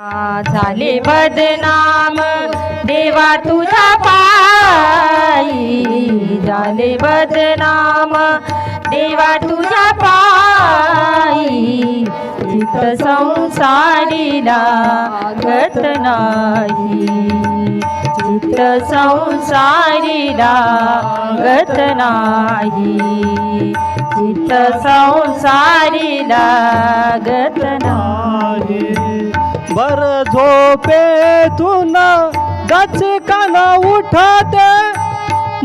झाले बदनाम देवा तुझा पायी. झाले बदनाम देवा तुझा पायी. चित्त संसारीला गत नाही चित्त संसारीला गत नाही चित्त संसारीला गत नाही. बर झोपेतून गचकान उठते.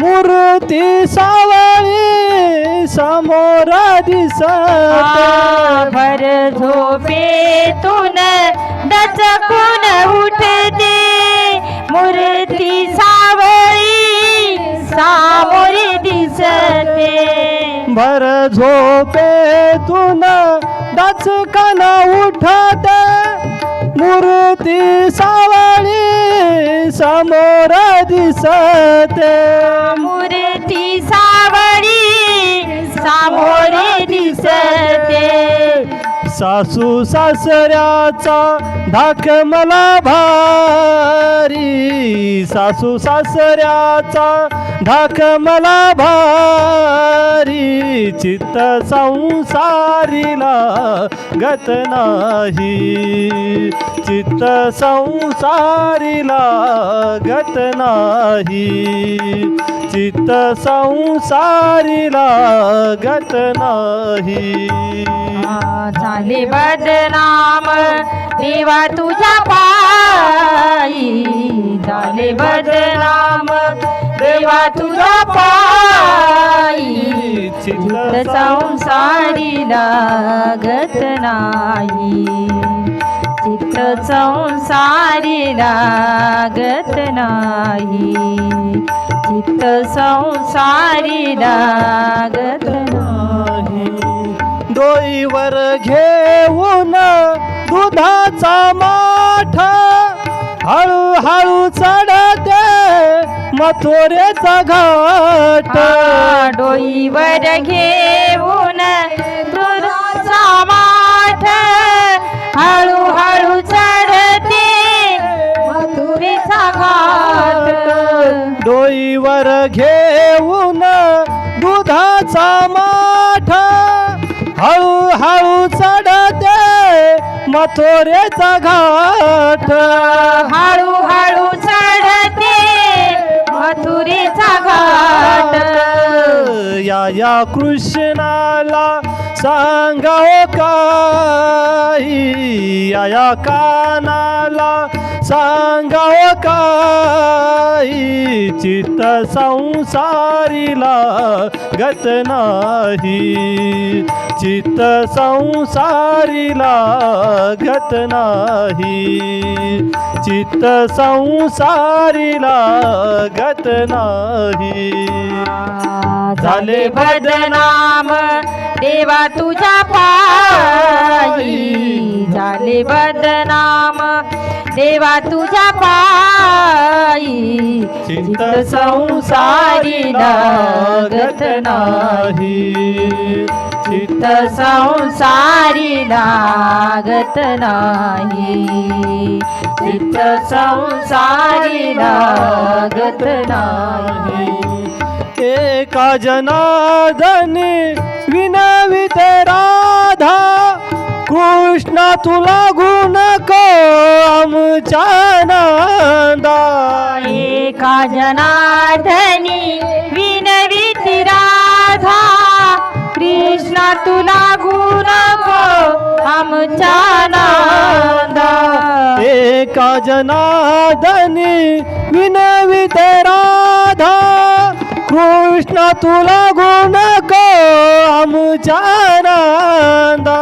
मूर्ती सावळी समोर दिसते. भर झोपेतून डचकून उठते. मूर्ती सावळी सामोरी दिसते. भर झोपेतून डचकान उठते. मूर्ती सावळी समोर दिसते. मूर्ती सावळी सामोरी दिसते. सासू सासऱ्याचा धाक मला भारी. सासू सासऱ्याचा धाक मला भारी. चित्त संसारीला गत नाही. चित्त संसारीला गत नाही. चित्त संसारीला गत नाही. झाले बदनाम. देवा तुझ्या चित्त संसारी लागत नाही. चित्त संसारी लागत नाही. चित्त संसारी लागत नाही. डोईवर घेऊन दुधाचा मा मथुरेचा घाट. डोईवर घेऊन दुधाचा माठ. हळूहळू चढते मथुरेचा घाट. डोईवर घेऊन दुधाचा माठा. हळूहळू चढते मथुरेचा घाट. या कृष्णाला सांगाव काही. या या कानाला सांगाव काही. चित्त संसारीला गत नाही. चित्त संसारीला गत नाही. चित्त संसारीला गत नाही. झाले बदनाम देवा तुझ्या पायी. झाले बदनाम देवा तुझ्या पायी. चित्त संसारी लागत नाही. चित्त संसारी लागत नाही. चित्त संसारी लागत नाही. एका जनार्दनी विनवित राधा कृष्ण तुला गुण आमच्या नांदा एका जनार्दनी तुला गुण गो आमच्या नांदा एका जनार्दनी विनवित राधा कृष्ण तुला गुण को आमच्या नांदा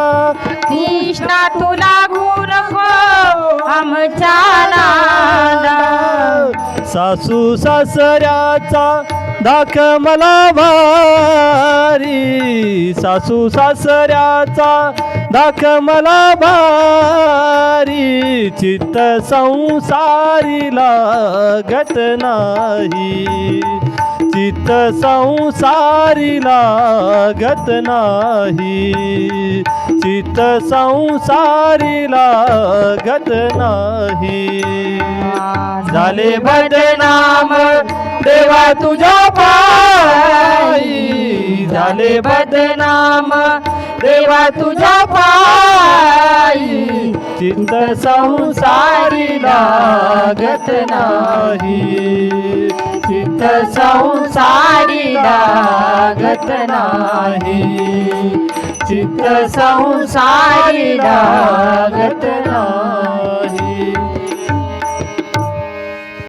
कृष्ण तुला गुण गो आमच्या नांदा सासू सासऱ्याचा दाख मला भारी सासू सासऱ्याचा. दाख मला भारी चित्त संसारीला गत नाही. चित्त संसारी लागत नाही. चित्त संसारी लागत नाही. झाले बदनाम देवा तुझ्या पायी झाले बदनाम. देवा तुझ्या पायी चिंत संसारी लागत नाही. चिंत संसारी लागत नाही. चित्त संसारी लागत नाही.